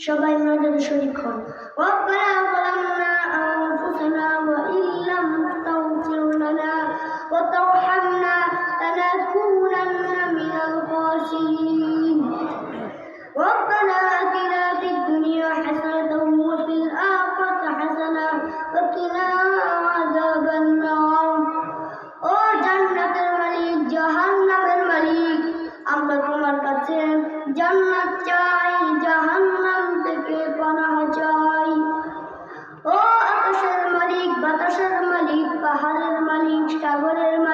সবাই নজর শরীক হন মালিক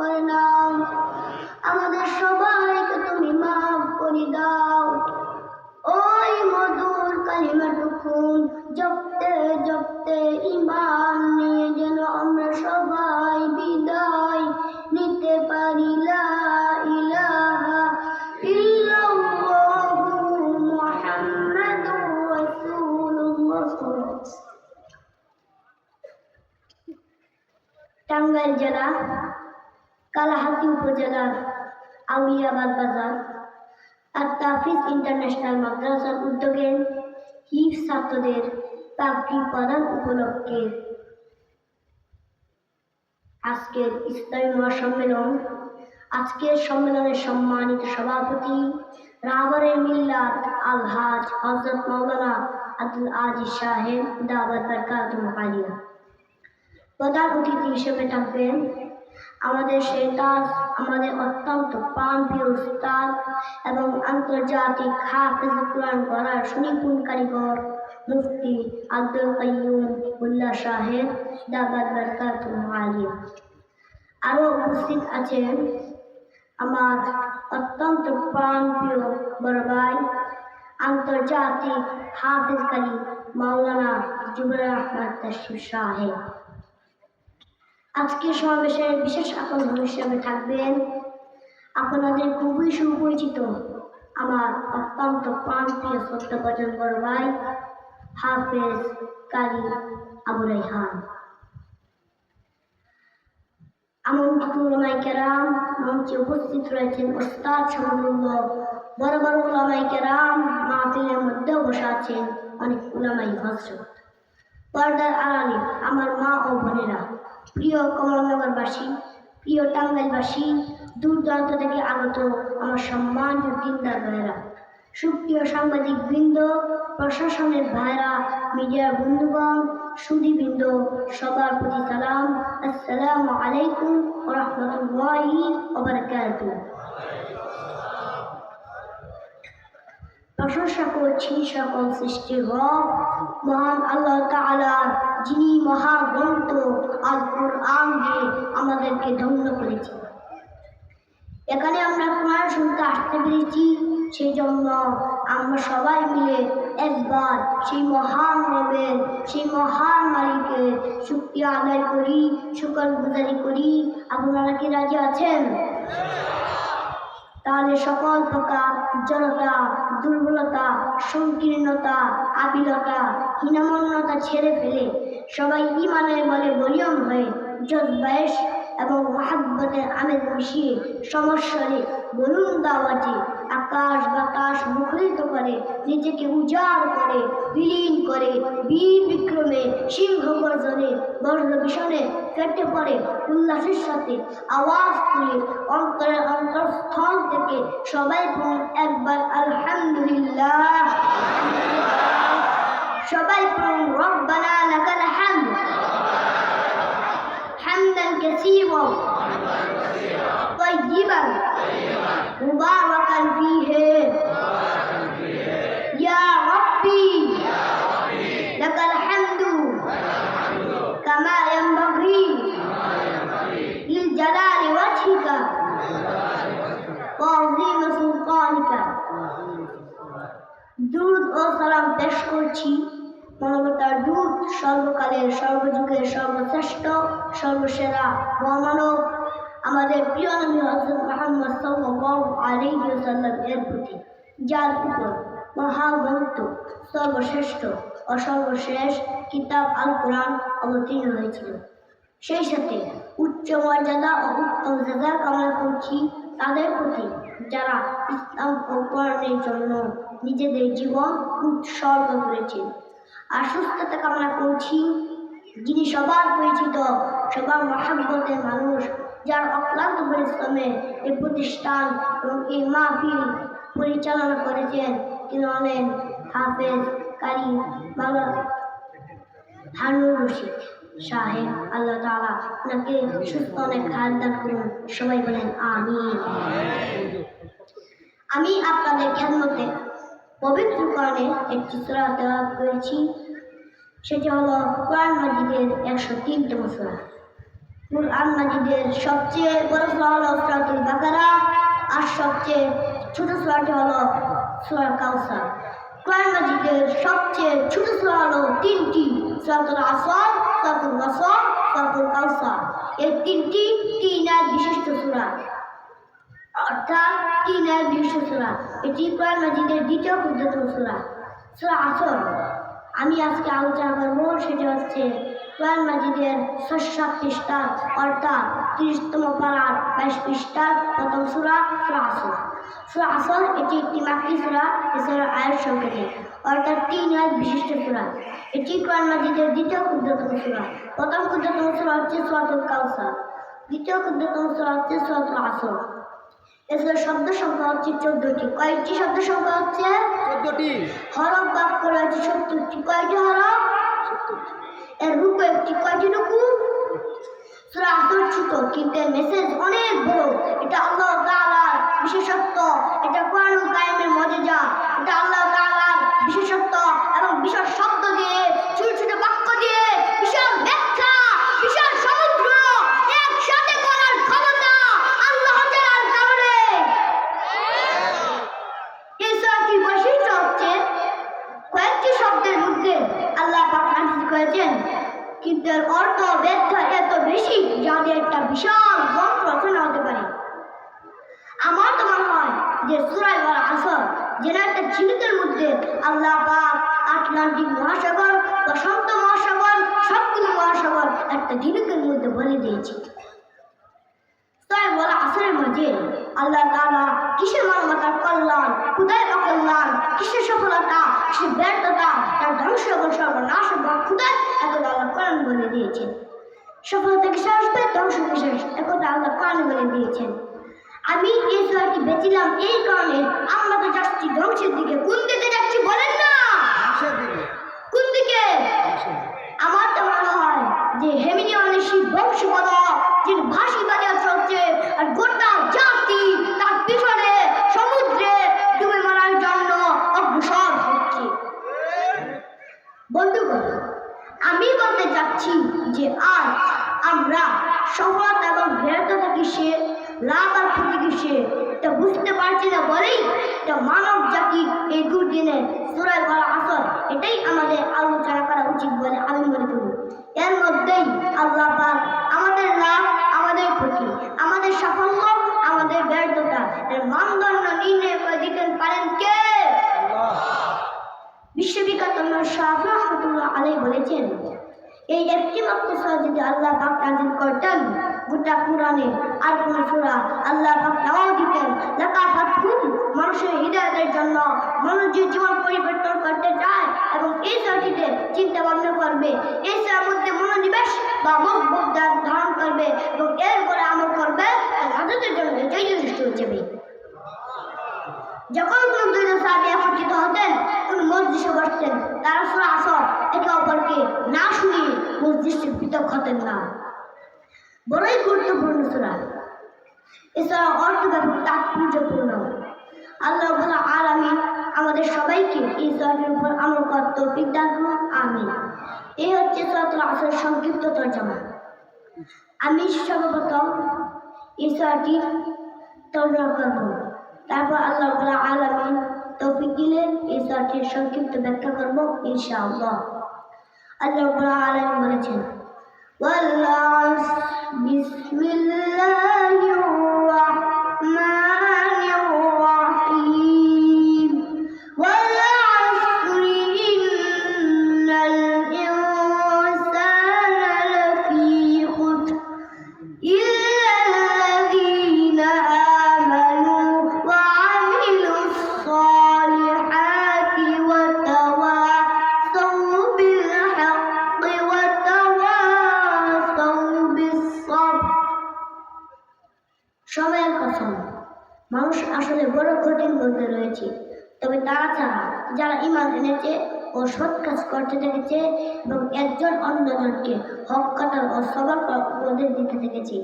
Bola. আউলিয়াবাদ বাজার। আর তাফিজ ইন্টারন্যাশনাল মাদ্রাসার উদ্যোগে হিফ ছাত্রদের পাগড়ি প্রদান উপলক্ষে আজকের ইসলামী মহাসম্মেলন। আজকের সম্মেলনের সম্মানিত সভাপতি রাবারের মিল্লাত আলহাজ হজরত মৌলানা আব্দুল আজিজ সাহেব, দাওয়াত বরকাত আলিয়া প্রধান অতিথি হিসেবে থাকবেন আমাদের সেই তাজ আমাদের অত্যন্ত প্রাণপ্রিয় উস্তাদ এবং আন্তর্জাতিক হাফিজ কোরআন করার সুনিপুণ কারিগর মুফতি আব্দুল কাইয়ুম উল্লাহ সাহেব দাবাদ বরকাত আলিয়া আরও উপস্থিত আছেন আমার অত্যন্ত প্রাণপ্রিয় বড় ভাই, আন্তর্জাতিক হাফিজ কালী মাওলানা জুবর আহমদ তশরিফ সাহেব আজকের সমাবেশের বিশেষ আকর্ষণ হিসেবে থাকবেন। আপনাদের খুবই সুপরিচিত, আমার অত্যন্ত প্রাণপ্রিয় সত্যভজন বড় ভাই, হাফেজ কালী আবু রাইহান। কেরাম মঞ্চে উপস্থিত রয়েছেন ওস্তাদ বড় বড় মাহফিলের বসে আছেন অনেক ওলামাই পর্দার আড়ালে আমার মা ও বোনেরা। প্রিয় কমলনগরবাসী, প্রিয় টাঙ্গাইলবাসী, দূর দূরান্ত থেকে আগত আমার সম্মান দিনদার ভাইরা সুপ্রিয় সাংবাদিক বৃন্দ প্রশাসনের ভাইরা মিডিয়ার বন্ধুগণ সুদীবৃন্দ সবার প্রতি সালাম। আসসালামু আলাইকুম রহমতুল্লাহি ওবরাকাতুহ প্রশংসা করছি সকল সৃষ্টির রব, মহান আল্লাহ তাআলা, যিনি মহাগ্রন্থ আল কোরআনকে আমাদেরকে ধন্য করেছেন। এখানে আমরা কোরআন শুনতে আসতে পেরেছি সেই জন্য আমরা সবাই মিলে একবার সেই মহান রবের, সেই মহান মালিকের শুক্রিয়া আদায় করি, শুকর গুজারি করি। আপনারা কি রাজি আছেন? তাহলে সকল প্রকার জড়তা, দুর্বলতা, সংকীর্ণতা, আবিলতা, হীনমন্যতা ছেড়ে ফেলে সবাই ইমানের বলে বলিয়ম হয়ে জজবায়েশ এবং মহাব্বতের আমেজ মিশিয়ে সমস্যারে বলুন দাওয়াটি আকাশ বাতাস মুখরিত করে, নিজেকে উজাড় করে, বিলীন করে, বীর বিক্রমে সিংহ গর্জনে বর্ণ ভীষণে ফেটে পড়ে, উল্লাসের সাথে আওয়াজ তুলে অন্তরের অন্তরস্থল থেকে সবাই পড়ুন একবার, আলহামদুলিল্লাহ। সবাই পড়ুন রব্বানা লাকাল হামদ। كثيرا طيبا مباركا فيه يا ربي لك الحمد كما ينبغي للجلال وجهك وعظيم سلطانك درود ও সালাম পেশ করছি মনোবতা আল্লাহর দূত সর্বকালের, সর্বযুগের সর্বশ্রেষ্ঠ, সর্বসেরা, মহামানব, আমাদের প্রিয় নবী হযরত মুহাম্মদ সাল্লাল্লাহু আলাইহি ওয়াসাল্লাম এর প্রতি, যার উপর মহাগ্রন্থ, সর্বশ্রেষ্ঠ ও সর্বশেষ কিতাব আল কোরআন অবতীর্ণ হয়েছিল। সেই সাথে উচ্চ মর্যাদা ও উত্তম জায়গা কামনা করছি তাদের প্রতি, যারা ইসলাম ও কোরআনের জন্য নিজেদের জীবন উৎসর্গ করেছেন। আর সুস্থতা কামনা করছি। যিনি সবার পরিচিত, সবার মহাব্বতের মানুষ, যার অক্লান্ত পরিশ্রমে এই প্রতিষ্ঠান এবং এই মাহফিল পরিচালনা করেছেন, তিনি হলেন হাফেজ কারি বাবা হারুন রশিদ সাহেব। আল্লাহ তাআলা ওনাকে সুস্থ অনেক খাদ্য দান করুন। সবাই বলেন আমি আমি আপনাদের খেদমতে পবিত্র কোরআনে একটি সূরা তেলাওয়াত করেছি। সেটি হলো কোরআন মাজিদের একশো তিনতম সূরা কোরআন মাজিদের সবচেয়ে বড় সূরা হলো সূরাতুল বাকারা, আর সবচেয়ে ছোট সূরাটি হলো সূরা কাউসার কোরআন মাজিদের সবচেয়ে ছোট সূরা হলো তিনটি, সূরাতুল আসর সূরাতুল নাসর সূরাতুল কাউসার এই তিনটি তিন আয়াত বিশিষ্ট সূরা। অর্থাৎ তিন আয়াত বিশিষ্ট সূরা এটি কোরআন মাজিদের দ্বিতীয় ক্ষুদ্রতম সূরা সূরা আসর। আমি আজকে আলোচনা করব, সেটা হচ্ছে কোরআন মাজিদের ষষ্ঠ পৃষ্ঠা, অর্থাৎ তিরিশতম পাড়ার বাইশ পৃষ্ঠার প্রথম সূরা সূরা আসর। সূরা আসর এটি একটি মাক্কি সূরা এছাড়া আয়ের সংকেতে অর্থাৎ তিন আয়াত বিশিষ্ট সূরা? এটি কোরআন মাজিদের দ্বিতীয় ক্ষুদ্রতম সূরা। প্রথম ক্ষুদ্রতম সূরা হচ্ছে সূরাতুল কাউসার। দ্বিতীয় ক্ষুদ্রতম সূরা হচ্ছে সূরাতুল আসর। এছাড়া শব্দ সংখ্যা হচ্ছে চোদ্দটি। কয়েকটি শব্দ সংখ্যা হচ্ছে চোদ্দটি। হরফ বাক্য রয়েছে সত্তরটি। কয়টি হরফ? এর রূপ একটি। কয়টি রুকু সুরা আসর ছোট কিন্তু এর মেসেজ অনেক বড়। এটা আল্লাহ তাআলার বিশেষত্ব। এটা কোরআন কায়েমের মজেজা এটা আল্লাহ তাআলার বিশেষত্ব এবং বিশাল শব্দ দিয়ে ছোট ছোট বাক্য দিয়ে বিশাল ব্যাখ্যা বিশাল সমুদ্র একসাথে করার ক্ষমতা আল্লাহ তাআলার কারণে এই সূরাটির বৈশিষ্ট্য হচ্ছে কয়েকটি শব্দের মধ্যে আল্লাহ পাক নাজিল করেছেন। কিন্তু এর অর্থ ব্যাখ্যা এত বেশি যাদের একটা বিশাল গ্রন্থ রচনা হতে পারে। আমার তো মনে হয় যে সুরাই বলা আসর যেন একটা ঝিনুকের মধ্যে আল্লাহ পাক আটলান্টিক মহাসাগর প্রশান্ত মহাসাগর, সবগুলো মহাসাগর একটা ঝিনুকের মধ্যে বলে দিয়েছে। বলা আসরের মাঝে আল্লাহ তাআলা কিসের মানবতার কল্যাণ খুদায় অকল্যাণ কিসের সফলতা কিসের ব্যর্থতা তার ধ্বংস এবং সর্বনাশ এবং খুদায় একদা আল্লাহ কোরআন বলে দিয়েছেন। সফলতা কিসে আসবে ধ্বংস কিসে একদা আল্লাহ কোরআন বলে দিয়েছেন। আমি এই সুরাটি বেছিলাম এই কারণে আমরা তো যাচ্ছি ধ্বংসের দিকে। কোন দিকে যাচ্ছি বলেন না? কোন দিকে? আমার তো মনে হয় যে হেমিনি অনেশী বংশগত যিনি ভাসি বাজার চলছে আর গোটা জাতি তার পিছনে সমুদ্রে ডুবে মারার জন্য অগ্রসর হচ্ছে বন্ধুগণ আমি বলতে চাচ্ছি যে আজ আমরা সফলতা এবং ব্যর্থতা কিসে লাভ আর ক্ষতি কিসে এটা বুঝতে পারছি না বলেই এটা মানব জাতির এই দুর্দিনে সুরায় বলা আসর এটাই আমাদের আলোচনা করা উচিত বলে আমি মনে করি। এর মধ্যেই আল্লাহ পাক আমাদের লাভ আমাদের ক্ষতি আমাদের সাফল্য আমাদের ব্যর্থতা এর মানদণ্ড নির্ণয় করে দিতে পারেন কে? বিশ্ববিখ্যাত শাহ রহমতুল্লাহ আলাই বলেছেন এই একটি সূরা যদি আল্লাহ পাক নাজিল করতেন? গোটা কোরআনে আর কোন সূরা আল্লাহ পাক নাও দিতেন। লেখা ফাতহুম মানুষের হৃদয়ের জন্য মানুষ যে জীবন পরিবর্তন করতে চায় এবং এই সূরাটিতে চিন্তা ভাবনা করবে, এই সূরার মধ্যে মনোনিবেশ বা মহবুব ধারণ করবে এবং এরপরে আমল করবে তাদের জন্য এটাই যথেষ্ট যাবে। যখন কোন দুইজন সাহাবী একত্রিত হতেন কোন মসজিদে বসতেন তারা সুরা আসর একে অপরকে না শুনিয়ে মসজিদে পৃথক হতেন না বড়ই গুরুত্বপূর্ণ সুরা এছাড়া অর্থ ব্যাপক তাৎপর্যপূর্ণ। আল্লাহ বলা আমি আমাদের সবাইকে এই সুরাটির উপর আমল করতে তৌফিক আমি এই হচ্ছে সুরাতুল আসরের সংক্ষিপ্ত তর্জমা। আমি সর্বপ্রথম এই সুরাটির তর্জমা করব। তারপর আল্লাহ আলামিন তৌফিক দিলে এই সুরাটির সংক্ষিপ্ত ব্যাখ্যা করব, ইনশাআল্লাহ। আল্লাহ আলামিন বলেছেন والعصر بسم الله الرحمن থেকেছে এবং একজন অন্যজনকে হক কাটার ও সবার উপদেশ দিতে থেকেছে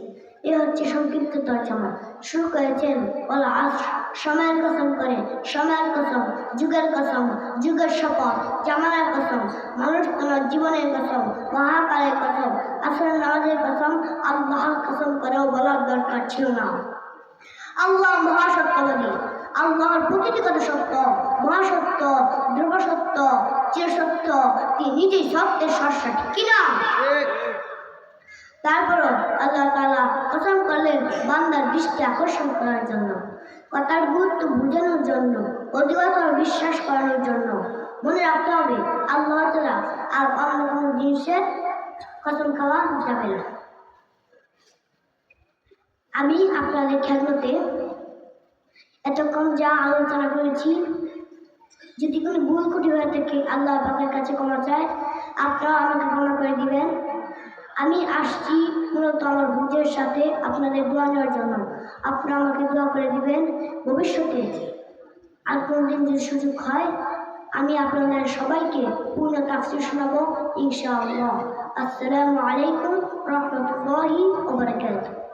এ হচ্ছে সংক্ষিপ্ত তর্জমা। শুরু করেছেন, ওলা আস, সময়ের কসম করে, সময়ের কসম, যুগের কসম, যুগের শপথ, জামানের কসম, মানুষ তোমার জীবনের কসম, মহাকালের কসম আসল নামাজের কসম, আল্লাহর কসম করেও বলার দরকার ছিল না। আল্লাহ মহাসত্যবাদী আল্লাহর প্রতিটি কথা সত্য মহাসত্য ধ্রুব সত্য চির সত্য তিনি নিজেই সত্যের সর্ষা, ঠিক কিনা তারপরও আল্লাহ তাআলা কসম করলেন বান্দার দৃষ্টি আকর্ষণ করার জন্য, কথার গুরুত্ব বোঝানোর জন্য, অধিকতর বিশ্বাস করানোর জন্য। মনে রাখতে হবে, আল্লাহ তাআলা আর অন্য কোনো জিনিসের কসম খাওয়া যাবে না। আমি আপনাদের খেদমতে এতক্ষণ যা আলোচনা করেছি যদি কোনো ভুল ত্রুটি হয়ে থাকে, আল্লাহ পাকের কাছে ক্ষমা চায়। আপনারা আমাকে ক্ষমা করে দিবেন। আমি আসছি মূলত আমার বুঝের সাথে আপনাদের দোয়া নেওয়ার জন্য। আপনারা আমাকে দোয়া করে দিবেন ভবিষ্যতে। আর কোনোদিন যদি সুযোগ হয়, আমি আপনাদের সবাইকে পূর্ণ তাফসির শোনাবো, ইনশাআল্লাহ। আসসালামু আলাইকুম রহমতুল্লাহি ওবরাকাতুহ